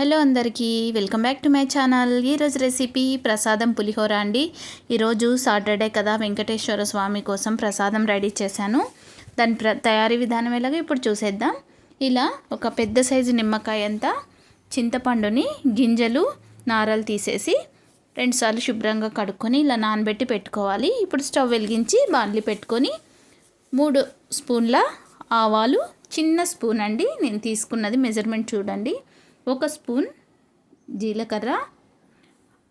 Hello అందరికీ welcome back to my channel. ఈరోజు recipe ప్రసాదం పులిహోర అండి. ఈరోజు సాటర్డే కదా వెంకటేశ్వర స్వామి కోసం ప్రసాదం రెడీ చేశాను. దాని ప్ర తయారీ విధానం ఎలాగో ఇప్పుడు చూసేద్దాం. ఇలా ఒక పెద్ద సైజు నిమ్మకాయ అంతా చింతపండుని గింజలు నారలు తీసేసి రెండుసార్లు శుభ్రంగా కడుక్కొని ఇలా నానబెట్టి పెట్టుకోవాలి. ఇప్పుడు స్టవ్ వెలిగించి బాండ్లీ పెట్టుకొని మూడు స్పూన్ల ఆవాలు చిన్న స్పూన్ అండి. నేను తీసుకున్నది మెజర్మెంట్ చూడండి. ఒక స్పూన్ జీలకర్ర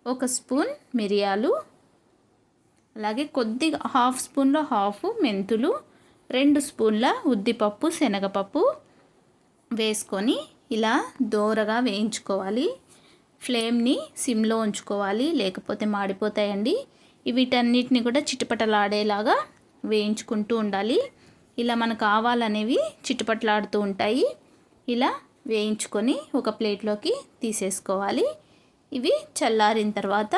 ఒక స్పూన్ మిరియాలు అలాగే కొద్దిగా హాఫ్ స్పూన్లో హాఫ్ మెంతులు రెండు స్పూన్ల ఉద్దిపప్పు శనగపప్పు వేసుకొని ఇలా దోరగా వేయించుకోవాలి. ఫ్లేమ్ని సిమ్లో ఉంచుకోవాలి లేకపోతే మాడిపోతాయండి. వీటన్నిటిని కూడా చిటపటలాడేలాగా వేయించుకుంటూ ఉండాలి. ఇలా మనకు ఆవాలనేవి చిటపటలాడుతూ ఉంటాయి. ఇలా వేయించుకొని ఒక ప్లేట్లోకి తీసేసుకోవాలి. ఇవి చల్లారిన తర్వాత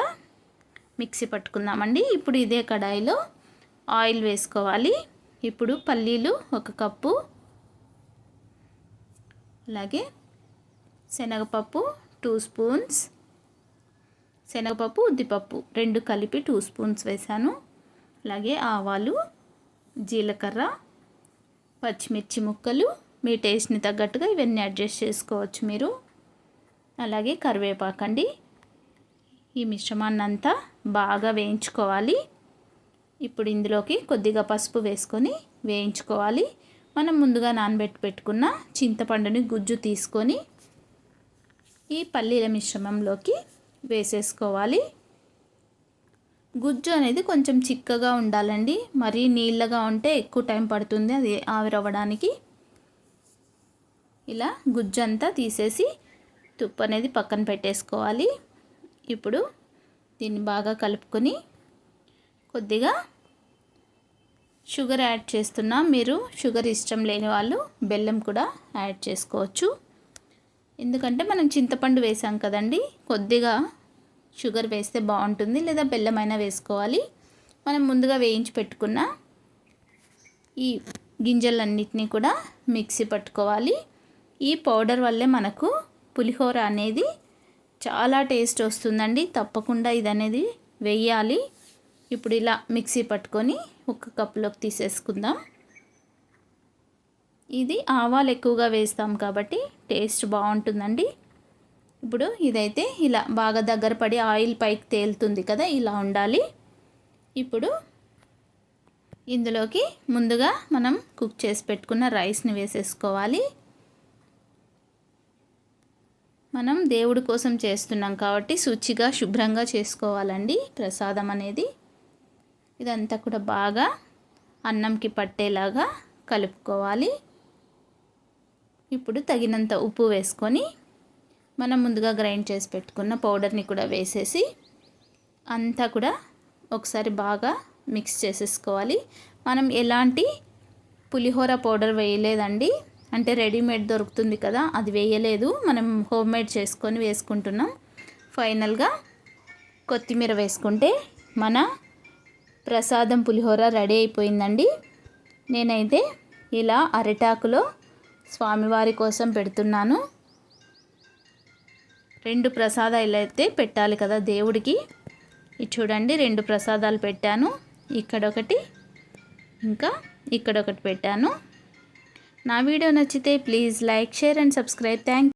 మిక్సీ పట్టుకుందామండి. ఇప్పుడు ఇదే కడాయిలో ఆయిల్ వేసుకోవాలి. ఇప్పుడు పల్లీలు ఒక కప్పు అలాగే శనగపప్పు టూ స్పూన్స్ శనగపప్పు ఉద్దిపప్పు రెండు కలిపి టూ స్పూన్స్ వేసాను. అలాగే ఆవాలు జీలకర్ర పచ్చిమిర్చి ముక్కలు మీ టేస్ట్ని తగ్గట్టుగా ఇవన్నీ అడ్జస్ట్ చేసుకోవచ్చు మీరు. అలాగే కరివేపాకండి ఈ మిశ్రమాన్ని అంతా బాగా వేయించుకోవాలి. ఇప్పుడు ఇందులోకి కొద్దిగా పసుపు వేసుకొని వేయించుకోవాలి. మనం ముందుగా నానబెట్టి పెట్టుకున్న చింతపండుని గుజ్జు తీసుకొని ఈ పల్లీల మిశ్రమంలోకి వేసేసుకోవాలి. గుజ్జు అనేది కొంచెం చిక్కగా ఉండాలండి. మరీ నీళ్ళగా ఉంటే ఎక్కువ టైం పడుతుంది అది ఆవిరవ్వడానికి. ఇలా గుజ్జంతా తీసేసి తుప్పు అనేది పక్కన పెట్టేసుకోవాలి. ఇప్పుడు దీన్ని బాగా కలుపుకొని కొద్దిగా షుగర్ యాడ్ చేస్తున్నా. మీరు షుగర్ ఇష్టం లేని వాళ్ళు బెల్లం కూడా యాడ్ చేసుకోవచ్చు. ఎందుకంటే మనం చింతపండు వేసాం కదండి కొద్దిగా షుగర్ వేస్తే బాగుంటుంది లేదా బెల్లం అయినా వేసుకోవాలి. మనం ముందుగా వేయించి పెట్టుకున్న ఈ గింజలన్నిటినీ కూడా మిక్సీ పట్టుకోవాలి. ఈ పౌడర్ వల్లే మనకు పులిహోర అనేది చాలా టేస్ట్ వస్తుందండి. తప్పకుండా ఇది అనేది వెయ్యాలి ఇప్పుడు ఇలా మిక్సీ పట్టుకొని ఒక కప్పులోకి తీసేసుకుందాం. ఇది ఆవాలు ఎక్కువగా వేస్తాం కాబట్టి టేస్ట్ బాగుంటుందండి. ఇప్పుడు ఇదైతే ఇలా బాగా దగ్గర పడి ఆయిల్ పైకి తేలుతుంది కదా ఇలా ఉండాలి. ఇప్పుడు ఇందులోకి ముందుగా మనం కుక్ చేసి పెట్టుకున్న రైస్ని వేసేసుకోవాలి. మనం దేవుడి కోసం చేస్తున్నాం కాబట్టి శుచిగా శుభ్రంగా చేసుకోవాలండి. ప్రసాదం అనేది ఇదంతా కూడా బాగా అన్నంకి పట్టేలాగా కలుపుకోవాలి. ఇప్పుడు తగినంత ఉప్పు వేసుకొని మనం ముందుగా గ్రైండ్ చేసి పెట్టుకున్న పౌడర్ని కూడా వేసేసి అంతా కూడా ఒకసారి బాగా మిక్స్ చేసేసుకోవాలి. మనం ఎలాంటి పులిహోర పౌడర్ వేయలేదండి. అంటే రెడీమేడ్ దొరుకుతుంది కదా అది వేయలేదు. మనం హోమ్ మేడ్ చేసుకొని వేసుకుంటున్నాం. ఫైనల్గా కొత్తిమీర వేసుకుంటే మన ప్రసాదం పులిహోర రెడీ అయిపోయిందండి. నేనైతే ఇలా అరిటాకులో స్వామివారి కోసం పెడుతున్నాను. రెండు ప్రసాదాలు అయితే పెట్టాలి కదా దేవుడికి. ఇది చూడండి రెండు ప్రసాదాలు పెట్టాను. ఇక్కడొకటి ఇంకా ఇక్కడొకటి పెట్టాను. నా వీడియో నచ్చితే please like share and subscribe. Thank